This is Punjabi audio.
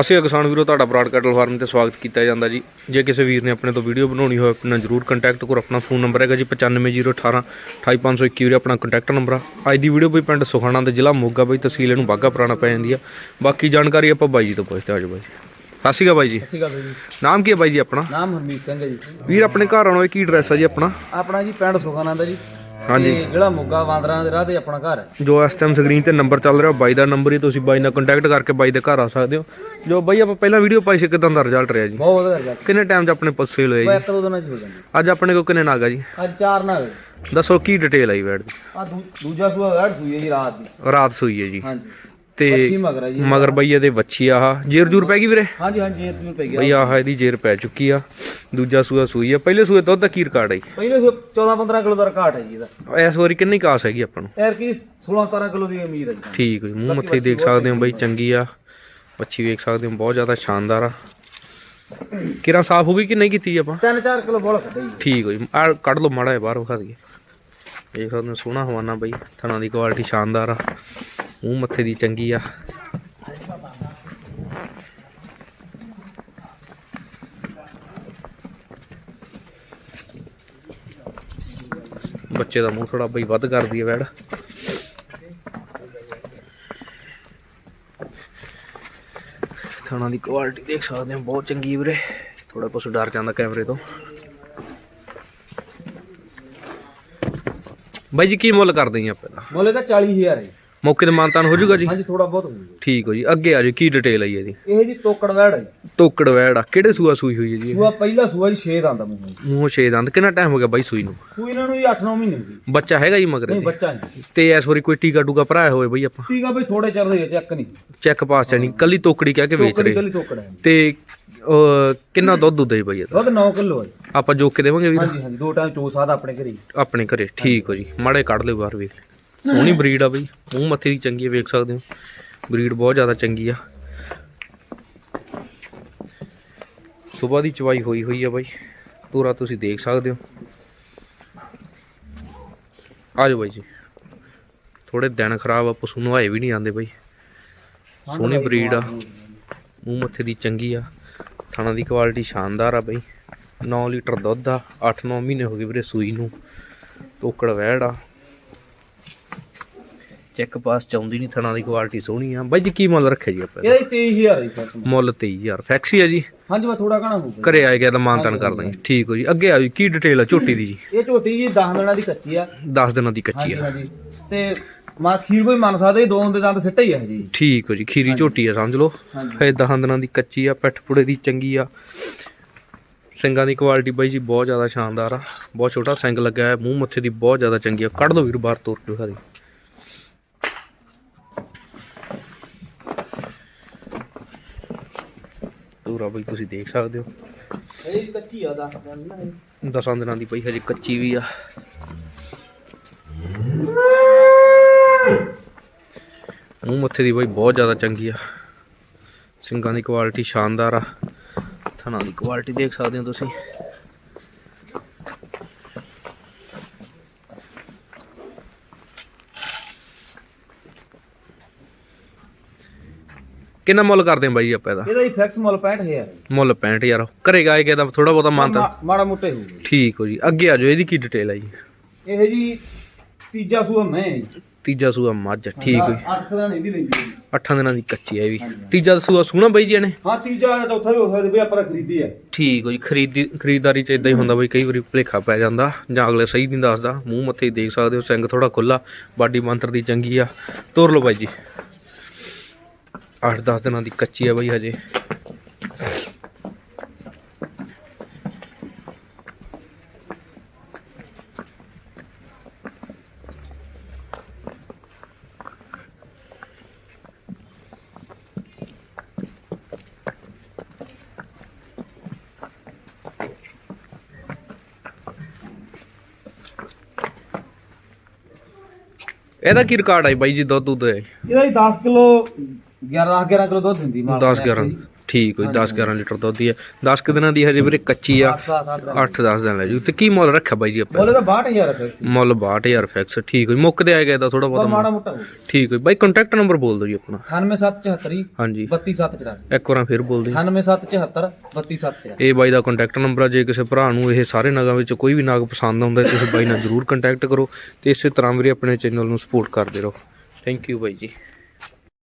ਅਸੀਂ ਕਿਸਾਨ ਵੀਰੋ ਤੁਹਾਡਾ ਬਰਾਡ ਕੈਟਲ ਫਾਰਮ ਤੇ ਸਵਾਗਤ ਕੀਤਾ ਜਾਂਦਾ ਜੀ। ਜੇ ਕਿਸੇ ਵੀਰ ਨੇ ਆਪਣੇ ਤੋਂ ਵੀਡੀਓ ਬਣਾਉਣੀ ਹੋਵੇ ਆਪਣੇ ਜਰੂਰ ਕੰਟੈਕਟ ਕਰੋ। ਆਪਣਾ ਫੋਨ ਨੰਬਰ ਹੈਗਾ ਜੀ 95018 28521 ਆਪਣਾ ਕੰਟੈਕਟ ਨੰਬਰ ਆ। ਅੱਜ ਦੀ ਵੀਡੀਓ ਬਈ ਪਿੰਡ ਸੁਖਾਣਾ ਦੇ ਜ਼ਿਲ੍ਹਾ ਮੋਗਾ ਬਈ ਤਹਿਸੀਲ ਇਹਨੂੰ ਬਾਗਾ ਪੁਰਾਣਾ ਪੈ ਜਾਂਦੀ ਆ। ਬਾਕੀ ਜਾਣਕਾਰੀ ਆਪਾਂ ਬਾਈ ਜੀ ਤੋਂ ਪੁੱਛਦੇ ਹਾਂ ਅੱਜ ਬਾਈ ਸਤਿ ਸ਼੍ਰੀ ਅਕਾਲ ਬਾਈ ਜੀ। ਸਤਿ ਸ਼੍ਰੀ ਅਕਾਲ ਜੀ। ਨਾਮ ਕੀ ਹੈ ਬਾਈ ਜੀ ਆਪਣਾ? ਨਾਮ ਹਰਮੀਤ ਸਿੰਘ ਹੈ ਜੀ। ਵੀਰ ਆਪਣੇ ਘਰ ਆਉਣਾ ਕੀ ਐਡਰੈਸ ਹੈ ਜੀ ਆਪਣਾ? ਆਪਣਾ ਜੀ ਪਿੰਡ ਸੁਖਾਨੰਦ ਹੈ ਜੀ। ਹਾਂਜੀ। ਤੇ ਜਿਹੜਾ ਮੋਗਾ ਵਾਂਦਰਾਂ ਦੇ ਰਾਹ ਤੇ ਆਪਣਾ ਘਰ ਹੈ। ਜੋ ਇਸ ਟਾਈਮ ਸਕਰੀਨ ਤੇ ਨੰਬਰ ਚੱਲ ਰਿਹਾ ਬਾਈ ਦਾ ਨੰਬਰ ਹੀ ਤੁਸੀਂ ਬਾਈ ਨਾਲ ਕੰਟੈਕਟ ਕਰਕੇ ਬਾਈ ਦੇ ਘਰ ਆ ਸਕਦੇ ਹੋ। ਜੋ ਬਾਈ ਆਪਾਂ ਪਹਿਲਾਂ ਵੀਡੀਓ ਪਾਈ ਸੀ ਕਿਦਾਂ ਦਾ ਰਿਜ਼ਲਟ ਰਿਹਾ ਜੀ? ਬਹੁਤ ਵਧੀਆ ਰਿਹਾ ਕਿੰਨੇ ਟਾਈਮ 'ਚ ਆਪਣੇ ਪੱਸੇ ਹੋਏ ਉਹ ਜੀ? ਇੱਕ ਦੋ ਦਿਨਾਂ ਚ ਹੋ ਜਾਂਦੀ। ਅੱਜ ਆਪਣੇ ਕੋਲ ਕਿੰਨੇ ਨਾਗਾ ਜੀ? ਅੱਜ ਚਾਰ ਨਾਲ। ਦੱਸੋ ਕੀ ਡਿਟੇਲ ਆਈ ਵੈਡ ਦੀ? ਆ ਦੂਜਾ ਸੂਆ ਵੈੜ ਸੂਈ ਹੈ ਜੀ ਰਾਤ ਦੀ। ਰਾਤ ਸੂਈ ਹੈ ਜੀ। ਹਾਂਜੀ। ਤੇ ਮਗਰ ਹੈ ਜੀ ਮਗਰ ਬਈ ਇਹਦੇ ਵੱਛੀ ਆਹ। ਜੇਰ ਜੂਰ ਪੈ ਗਈ ਵੀਰੇ? ਹਾਂਜੀ ਹਾਂਜੀ ਇਹ ਤੂੰ ਪੈ ਗਿਆ। ਬਈ ਆਹ ਇਹਦੀ ਜੇਰ ਪੈ ਚੁੱਕੀ ਆ। ਦੂਜਾ ਸੂਆ ਸੂਈ ਆ। ਪਹਿਲੇ ਸੂਏ ਦੁੱਧ ਦਾ ਕੀ ਰਿਕਾਰਡ ਹੈ ਪਹਿਲੇ ਸੂਆ 14 15 ਕਿਲੋ ਦਾ ਰਿਕਾਰਡ ਹੈ ਜੀ ਇਹਦਾ। ਇਸ ਵਾਰੀ ਕਿੰਨੀ ਕਾਸ ਹੈਗੀ ਆਪਾਂ ਨੂੰ? ਐਰ ਕੀ 16 17 ਕਿਲੋ ਦੀ ਉਮੀਦ ਹੈ ਜੀ। ਠੀਕ ਹੈ ਮੂੰਹ ਮੱਥੇ ਦੇਖ ਸਕਦੇ ਹੋ ਬਈ ਚੰਗੀ ਆ। ਵੱਛੀ ਵੇਖ ਸਕਦੇ ਹੋ ਬਹੁਤ ਜ਼ਿਆਦਾ ਸ਼ਾਨਦਾਰ ਆ। ਕਿਰਾਂ ਸਾਫ਼ ਹੋ ਗਈ ਕਿ ਨਹੀਂ ਕੀਤੀ ਆਪਾਂ? 3-4 ਕਿਲੋ ਬੋਲ ਕੱਢੇ ਠੀਕ ਹੋ ਜੀ ਆ ਕੱਢ ਲਓ ਮਾੜਾ ਜਿਹਾ ਬਾਹਰ ਵਿਖਾ ਦਈਏ। ਦੇਖ ਸਕਦੇ ਹੋ ਸੋਹਣਾ ਹਵਾਨਾ ਬਈ ਥਣਾ ਦੀ ਕੁਆਲਿਟੀ ਸ਼ਾਨਦਾਰ ਆ। ਮੂੰਹ ਮੱਥੇ ਦੀ ਚੰਗੀ ਆ। ਬੱਚੇ ਦਾ ਮੂੰਹ ਥੋੜਾ ਬਈ ਵੱਧ ਕਰਦੀ ਹੈ ਵੈੜ ਥਣਾ ਦੀ ਕੁਆਲਿਟੀ ਦੇਖ ਸਕਦੇ ਹੋ, ਬਹੁਤ ਚੰਗੀ ਹੈ ਵੀਰੇ। ਥੋੜਾ ਪਸ਼ੂ ਡਰ ਜਾਂਦਾ ਕੈਮਰੇ ਤੋਂ। ਬਾਈ ਜੀ, ਕੀ ਮੁੱਲ ਕਰਦੇ ਜੀ ਪਹਿਲਾਂ ਮੁੱਲ ਇਹਦਾ 40000 ਹੈ। ਮੌਕੇ ਤੇ ਮਾਨਤਾਨ ਹੋ ਜਾਊਗਾ ਜੀ? ਹਾਂਜੀ ਥੋੜਾ ਬਹੁਤ ਹੋ ਜੂਗਾ ਠੀਕ ਹੋ ਜੀ ਅੱਗੇ ਆ ਜੀ ਕੀ ਡਿਟੇਲ ਆਈ ਇਹਦੀ? ਇਹ ਜੀ ਤੋਕੜ ਵੈੜ ਹੈ ਜੀ। ਤੋਕੜ ਵੈੜ ਆ ਕਿਹੜੇ ਸੂਆ ਸੂਈ ਹੋਈ ਹੈ ਜੀ ਇਹ? ਸੂਆ ਪਹਿਲਾ ਸੂਆ ਜੀ 6 ਦੰਦ ਮੂੰਹ ਜੀ ਮੂੰਹ ਛੇ ਦੰਦ ਕਿੰਨਾ ਟਾਈਮ ਹੋ ਗਿਆ ਬਾਈ ਸੂਈ ਨੂੰ? ਸੂਈ ਇਹਨਾਂ ਨੂੰ ਜੀ 8-9 ਮਹੀਨੇ ਗਏ। ਬੱਚਾ ਹੈਗਾ ਜੀ ਮਗਰ ਨਹੀਂ ਇਹਦੇ? ਬੱਚਾ ਨਹੀਂ। ਤੇ ਇਸ ਵਾਰੀ ਕੋਈ ਟੀਕਾ ਟੂਕਾ ਭਰਾਇਆ ਹੋਵੇ ਬਈ ਆਪਾਂ? ਠੀਕ ਆ ਬਈ ਥੋੜੇ ਚਿਰ ਦੇ ਚੈੱਕ ਨਹੀਂ। ਚੈੱਕ ਪਾਸ ਚਾਣੀ ਕੱਲੀ ਤੋਕੜੀ ਕਹਿ ਕੇ ਵੇਚ ਰਹੇ। ਕੱਲੀ ਤੋਕੜ ਹੈ। ਤੇ ਅਹ, ਕਿੰਨਾ ਦੁੱਧ ਦੁੱਧ ਹੈ ਬਈ ਇਹਦਾ? ਦੁੱਧ 9 ਕਿਲੋ ਹੈ। ਆਪਾਂ ਜੋਕ ਕੇ ਦੇਵਾਂਗੇ ਵੀਰ? ਹਾਂਜੀ ਹਾਂਜੀ ਦੋ ਟਾਈਮ ਚੋ ਸਾਦਾ ਆਪਣੇ ਘਰੇ। ਆਪਣੇ ਘਰੇ ਠੀਕ ਹੋ ਜੀ ਮਾੜੇ ਕੱਢ ਲਿਓ ਬਾਹਰ ਵੇਖ ਲਿਓ। ਸੋਹਣੀ ਬਰੀਡ ਆ ਬਈ। ਮੂੰਹ ਮੱਥੇ ਦੀ ਚੰਗੀ ਆ, ਵੇਖ ਸਕਦੇ ਹੋ। ਬਰੀਡ ਬਹੁਤ ਜ਼ਿਆਦਾ ਚੰਗੀ ਆ। ਸਵੇਰ ਦੀ ਚਵਾਈ ਹੋਈ ਹੋਈ ਆ ਬਾਈ। ਪੂਰਾ ਤੁਸੀਂ ਦੇਖ ਸਕਦੇ ਹੋ। ਆ ਜਾਓ ਬਾਈ ਜੀ। ਥੋੜੇ ਦਿਨ ਖਰਾਬ ਆ, ਪਸ਼ੂ ਨਵਾਏ ਵੀ ਨਹੀਂ ਆਉਂਦੇ ਬਾਈ। ਸੋਹਣੀ ਬਰੀਡ ਆ। ਮੂੰਹ ਮੱਥੇ ਦੀ ਚੰਗੀ ਆ। ਥਾਣਾ ਦੀ ਕੁਆਲਿਟੀ ਸ਼ਾਨਦਾਰ ਆ ਬਾਈ। 9 ਲੀਟਰ ਦੁੱਧ ਆ। 8-9 ਮਹੀਨੇ ਹੋ ਗਏ ਵੀਰੇ ਸੂਈ ਨੂੰ। ਟੋਕੜ ਵਹਿੜ ਆ। ਚੈੱਕ ਪਾਸ ਚਾਉਂਦੀ ਨਹੀਂ ਥਣਾ ਦੀ ਕੁਆਲਿਟੀ ਸੋਹਣੀ ਆ। ਬਾਈ ਜੀ ਕੀ ਮੁੱਲ ਰੱਖਿਆ ਜੀ ਆਪਾਂ ਇਹਦਾ? ਇਹਦਾ ਹੀ 23000 ਹੈ ਜੀ ਮੁੱਲ। 23000 ਫੈਕਸੀ ਆ ਜੀ? ਹਾਂਜੀ ਮੈਂ ਥੋੜਾ ਕਹਣਾ ਹੋਊਗਾ। ਘਰੇ ਆਏ ਗਿਆ ਤਾਂ ਮਾਨਤਨ ਕਰ ਦਾਂਗੇ ਠੀਕ ਹੋ ਜੀ। ਅੱਗੇ ਆ ਜੀ ਕੀ ਡਿਟੇਲ ਆ ਝੋਟੀ ਦੀ ਜੀ? ਇਹ ਝੋਟੀ ਜੀ 10 ਦਿਨਾਂ ਦੀ ਕੱਚੀ ਆ। 10 ਦਿਨਾਂ ਦੀ ਕੱਚੀ ਹਾਂਜੀ ਆ। ਹਾਂਜੀ ਤੇ ਮਾ ਖੀਰ ਕੋਈ ਮੰਨ ਸਕਦੇ ਦੋ ਦੇ ਦੰਦ ਸਿੱਟਾ ਹੀ ਆ ਜੀ। ਠੀਕ ਹੋ ਜੀ। ਖੀਰੀ ਝੋਟੀ ਆ ਸਮਝ ਲਓ। ਹਾਂਜੀ। ਇਹ 10 ਦਿਨਾਂ ਦੀ ਕੱਚੀ ਆ ਪਿੱਠ ਪੁੜੇ ਦੀ ਚੰਗੀ ਆ। ਸਿੰਗਾਂ ਦੀ ਕੁਆਲਿਟੀ ਬਾਈ ਜੀ ਬਹੁਤ ਜ਼ਿਆਦਾ ਸ਼ਾਨਦਾਰ ਆ। ਬਹੁਤ ਛੋਟਾ ਸਿੰਗ ਲੱਗਾ ਹੈ ਮੂੰਹ ਮੱਥੇ ਦੀ ਬਹੁਤ ਜ਼ਿਆਦਾ ਚੰਗੀ ਆ। ਕੱਢ ਲਓ ਵੀਰ ਬਾਹਰ ਤੋਰ ਕੇ ਵਿਖਾ ਦੇ। ਪੂਰਾ ਬਈ, ਤੁਸੀਂ ਦੇਖ ਸਕਦੇ ਹੋ। ਇਹ ਕੱਚੀ ਆ 10 ਦਿਨ ਨਾ ਇਹ। ਦਸਾਂ ਦਿਨਾਂ ਦੀ ਪਈ, ਹਜੇ ਕੱਚੀ ਵੀ ਆ। ਮੂੰਹ ਮੱਥੇ ਦੀ ਬਈ ਬਹੁਤ ਜ਼ਿਆਦਾ ਚੰਗੀ ਆ। ਸਿੰਗਾਂ ਦੀ ਕੁਆਲਿਟੀ ਸ਼ਾਨਦਾਰ ਆ। ਥਣਾ ਦੀ ਕੁਆਲਿਟੀ ਦੇਖ ਸਕਦੇ ਹੋ ਤੁਸੀਂ। ਕਿੰਨਾ ਮੁੱਲ ਕਰਦੇ ਆ ਬਾਈ ਆਪਾਂ ਇਹਦਾ? ਇਹਦਾ ਹੀ ਫਿਕਸ ਮੁੱਲ 65000 ਹੈ ਮੁੱਲ 65000 ਘਰੇ ਗਾਏ ਕੇ ਦਾ ਥੋੜਾ ਬਹੁਤਾ ਮਾਨਤਾ ਮਾ- ਮਾੜਾ ਮੋਟੇ ਹੋਊਗਾ ਠੀਕ ਹੋ ਜੀ। ਅੱਗੇ ਆ ਜਾਓ ਇਹਦੀ ਕੀ ਡਿਟੇਲ ਆ ਜੀ? ਇਹ ਜੀ ਤੀਜਾ ਸੂਆ ਮੈਂ ਹੈ ਜੀ। ਤੀਜਾ ਸੂਆ ਮੱਝ ਠੀਕ ਹੋ ਜੀ। ਅੱਠ ਦਿਨ ਇਹਦੀ ਲੈਂਦੀ ਜੀ। ਅੱਠਾਂ ਦਿਨਾਂ ਦੀ ਕੱਚੀ ਹੈ ਇਹ ਵੀ। ਤੀਜਾ ਸੂਆ ਸੂਣਾ ਬਾਈ ਜੀ ਇਹਨੇ? ਹਾਂ ਤੀਜਾ ਜਾਂ ਚੌਥਾ ਵੀ ਹੋ ਸਕਦਾ ਵੀ ਆਪਾਂ ਤਾਂ ਖਰੀਦੀ ਹੈ ਠੀਕ ਹੋ ਜੀ। ਖਰੀਦੀ ਖਰੀਦਦਾਰੀ ਚ ਇਦਾਂ ਹੀ ਹੁੰਦਾ ਬਈ ਕਈ ਵਾਰੀ ਭੁਲੇਖਾ ਪੈ ਜਾਂਦਾ ਜਾਂ ਅਗਲੇ ਸਹੀ ਨਹੀਂ ਦੱਸਦਾ। ਮੂੰਹ ਮੱਥੇ ਹੀ ਦੇਖ ਸਕਦੇ ਹੋ ਸਿੰਘ ਥੋੜਾ ਖੁੱਲਾ ਬਾਡੀ ਮੰਤਰ ਦੀ ਚੰਗੀ ਆ। ਤੋਰ ਲਓ ਬਾਈ ਜੀ। 8-10 ਦਿਨਾਂ ਦੀ ਕੱਚੀ ਆ ਬਾਈ ਹਜੇ। ਇਹਦਾ ਕੀ ਰਿਕਾਰਡ ਹੈ ਬਾਈ ਜੀ ਦੁੱਧ ਦੁੱਧ ਹੈ ਇਹਦਾ ਹੀ 10 ਕਿਲੋ 11 11 ਕਿਲੋ ਦੁੱਧ ਦਿੰਦੀ ਮਾਂ 10 11 ਠੀਕ ਹੋਈ 10 11 ਲੀਟਰ ਦੁੱਧ ਦੀ ਹੈ। 10 ਕੁ ਦਿਨਾਂ ਦੀ ਹਜੇ ਵੀਰੇ ਕੱਚੀ ਆ। 8 10 ਦਿਨ ਲੈ ਜੂ ਤੇ ਕੀ ਮੁੱਲ ਰੱਖਿਆ ਬਾਈ ਜੀ ਆਪਾਂ? ਬੋਲੇ ਤਾਂ 62000 ਰੁਪਏ ਸੀ। ਮੁੱਲ 62000 ਫਿਕਸ ਠੀਕ ਹੋਈ ਮੁੱਕ ਦੇ ਆ ਗਿਆ ਦਾ ਥੋੜਾ ਪਰ ਬਹੁਤਾ ਮਾੜਾ ਮੋਟਾ ਹੋ ਠੀਕ ਹੋਈ ਬਾਈ ਕੰਟੈਕਟ ਨੰਬਰ ਬੋਲ ਦਿਓ ਜੀ ਆਪਣਾ। 98774 ਹਾਂਜੀ। 32784 ਇੱਕ ਵਾਰ ਫੇਰ ਬੋਲ ਦਿਓ। 98774 32784 ਇਹ ਬਾਈ ਦਾ ਕੰਟੈਕਟ ਨੰਬਰ ਆ। ਜੇ ਕਿਸੇ ਭਰਾ ਨੂੰ ਇਹ ਸਾਰੇ ਨਗਾਂ ਵਿੱਚ ਕੋਈ ਵੀ ਨਗ ਪਸੰਦ ਆਉਂਦਾ ਹੈ ਤੁਸੀਂ ਬਾਈ ਨਾਲ ਜਰੂਰ ਕੰਟੈਕਟ ਕਰੋ। ਤੇ ਇਸੇ ਤਰ੍ਹਾਂ ਵੀਰੇ ਆਪਣੇ ਚੈਨਲ ਨੂੰ ਸਪੋਰਟ ਕਰਦੇ ਰਹੋ। ਥੈਂਕ ਯੂ ਬਾਈ ਜੀ।